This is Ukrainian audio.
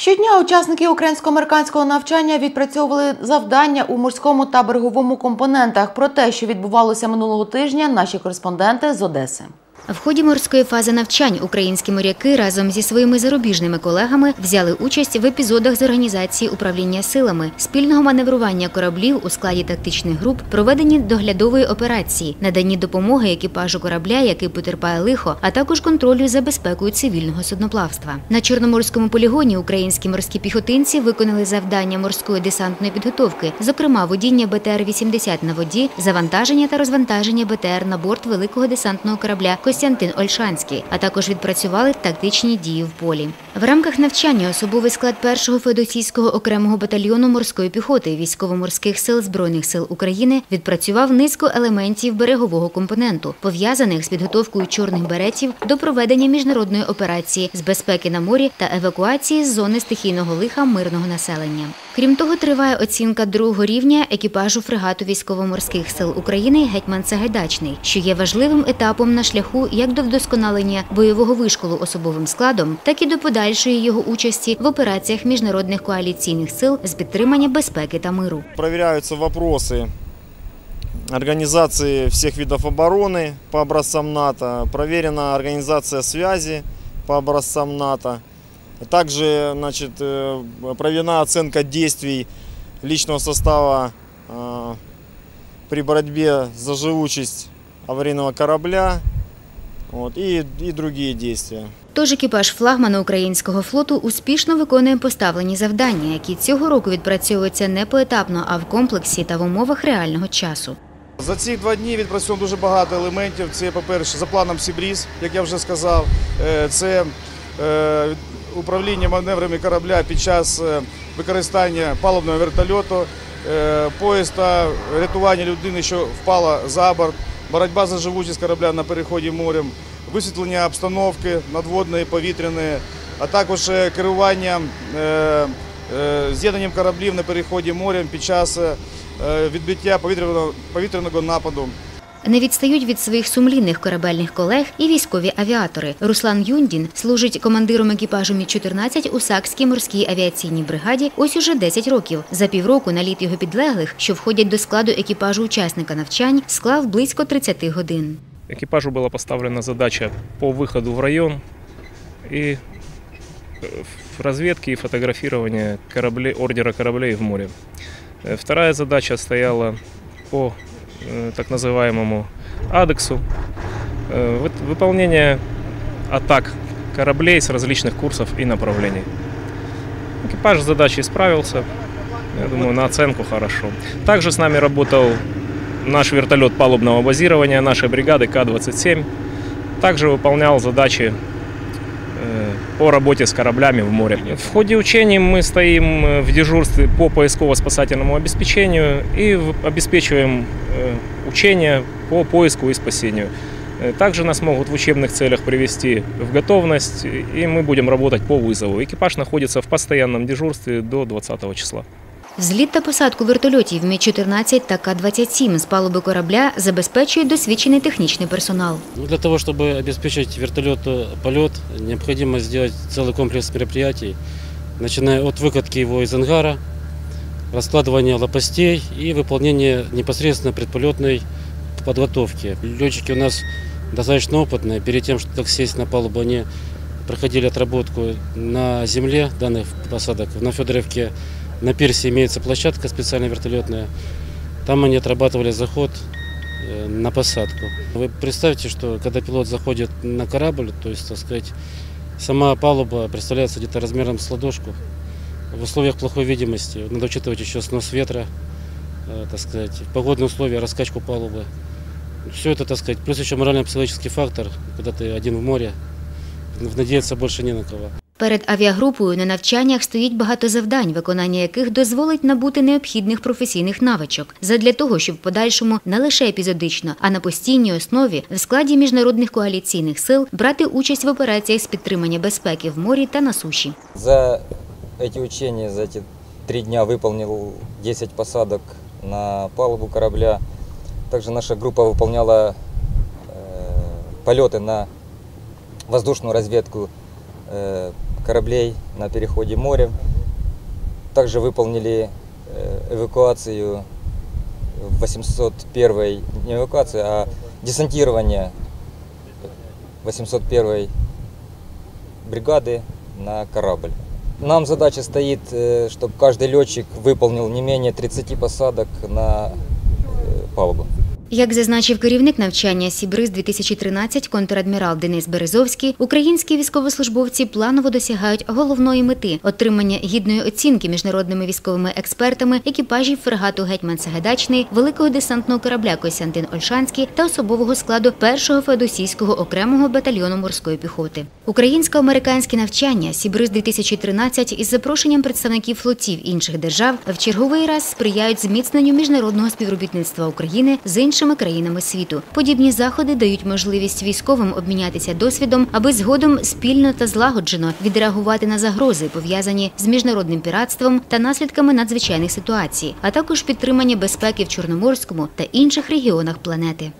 Щодня учасники українсько-американського навчання відпрацьовували завдання у морському та береговому компонентах. Про те, що відбувалося минулого тижня, наші кореспонденти з Одеси. В ході морської фази навчань українські моряки разом зі своїми зарубіжними колегами взяли участь в епізодах з організації управління силами, спільного маневрування кораблів у складі тактичних груп, проведенні доглядової операції, наданні допомоги екіпажу корабля, який потерпає лихо, а також контролю за безпекою цивільного судноплавства. На чорноморському полігоні українські морські піхотинці виконали завдання морської десантної підготовки, зокрема водіння БТР-80 на воді, завантаження та розвантаження БТР на борт великого десантного корабля Костянтин Ольшанський, а також відпрацювали тактичні дії в полі. В рамках навчання особовий склад першого феодосійського окремого батальйону морської піхоти військово-морських сил збройних сил України відпрацював низку елементів берегового компоненту, пов'язаних з підготовкою чорних беретів до проведення міжнародної операції з безпеки на морі та евакуації з зони стихійного лиха мирного населення. Крім того, триває оцінка другого рівня екіпажу фрегату військово-морських сил України Гетьман Сагайдачний, що є важливим етапом на шляху як до вдосконалення бойового вишколу особовим складом, так і до подальшої його участі в операціях міжнародних коаліційних сил з підтримання безпеки та миру. Проверяются вопросы организации всех видов обороны по образцам НАТО, проверена организация связи по образцам НАТО. Также значит, э, проведена оценка действий личного состава э, при борьбе за живучесть аварийного корабля вот, и, и другие действия. Тож екіпаж флагмана українського флоту успішно виконує поставлені завдання, які цього року відпрацьовуються не поетапно, а в комплексі та в умовах реального часу. За ці два дні відпрацьовано дуже багато елементів. Це, по-перше, за планом Сібріз, як я вже сказав, Е, це е, управління маневрами корабля під час е, використання паливного вертольоту, е, поїзд та рятування людини, що впала за борт, боротьба за живучість корабля на переході морем, висвітлення обстановки надводної, повітряної, а також е, керування з'єднанням кораблів на переході морем під час відбиття повітряного нападу. Не відстають від своїх сумлінних корабельних колег і військові авіатори. Руслан Юндін служить командиром екіпажу Мі-14 у Сакській морській авіаційній бригаді ось уже 10 років. За півроку наліт його підлеглих, що входять до складу екіпажу учасника навчань, склав близько 30 годин. Экипажу была поставлена задача по выходу в район и э, в разведке и фотографирование кораблей, ордера кораблей в море. Э, Вторая задача стояла по э, так называемому адексу. Э, вы- Выполнение атак кораблей с различных курсов и направлений. Экипаж с задачей справился. Я думаю, на оценку хорошо. Также с нами работал наш вертолет палубного базирования нашей бригады К-27. Также выполнял задачи э, по работе с кораблями в море. В ходе учений мы стоим э, в дежурстве по поисково-спасательному обеспечению и в- обеспечиваем э, учения по поиску и спасению. Э, Также нас могут в учебных целях привести в готовность, и мы будем работать по вызову. Экипаж находится в постоянном дежурстве до 20 числа. Зліт та посадку вертольотів Мі-14 та К-27 з палуби корабля забезпечує досвідчений технічний персонал. Ну, Для того, чтобы обеспечить вертолету полет, необходимо сделать целый комплекс мероприятий, начиная от выкатки его из ангара, раскладывания лопастей и выполнения непосредственно предполетной подготовки. Летчики у нас достаточно опытные. Перед тем, что так сесть на палубу, они проходили отработку на земле данных посадок. На Федоровке на пирсе имеется площадка специальная вертолетная. Там они отрабатывали заход э, на посадку. Вы представьте, что когда пилот заходит на корабль, то есть, так сказать, сама палуба представляется где-то размером с ладошку. В условиях плохой видимости надо учитывать еще снос ветра, э, так сказать, погодные условия, раскачку палубы. Все это, так сказать, плюс еще морально-психологический фактор, когда ты один в море, надеяться больше не на кого. Перед авіагрупою на навчаннях стоїть багато завдань, виконання яких дозволить набути необхідних професійних навичок задля того, щоб в подальшому не лише епізодично, а на постійній основі в складі міжнародних коаліційних сил брати участь в операціях з підтримання безпеки в морі та на суші. За эти учения, за эти три дня выполнил 10 посадок на палубу корабля. Также наша группа выполняла э, полеты на воздушную разведку э, кораблей на переходе морем. Также выполнили э, эвакуацию 801 не эвакуация, а десантирование 801 бригады на корабль. Нам задача стоит, чтобы каждый летчик выполнил не менее 30 посадок на э, палубу. Як зазначив керівник навчання Сібриз 2013 контрадмірал Денис Березовський, українські військовослужбовці планово досягають головної мети отримання гідної оцінки міжнародними військовими експертами екіпажів фрегату Гетьман Сагайдачний, великого десантного корабля Костянтин Ольшанський та особового складу першого феодосійського окремого батальйону морської піхоти. Українсько-американське навчання Сібриз 2013 із запрошенням представників флотів інших держав в черговий раз сприяють зміцненню міжнародного співробітництва України з іншими країнами світу. Подібні заходи дають можливість військовим обмінятися досвідом, аби згодом спільно та злагоджено відреагувати на загрози, пов'язані з міжнародним піратством та наслідками надзвичайних ситуацій, а також підтримання безпеки в Чорноморському та інших регіонах планети.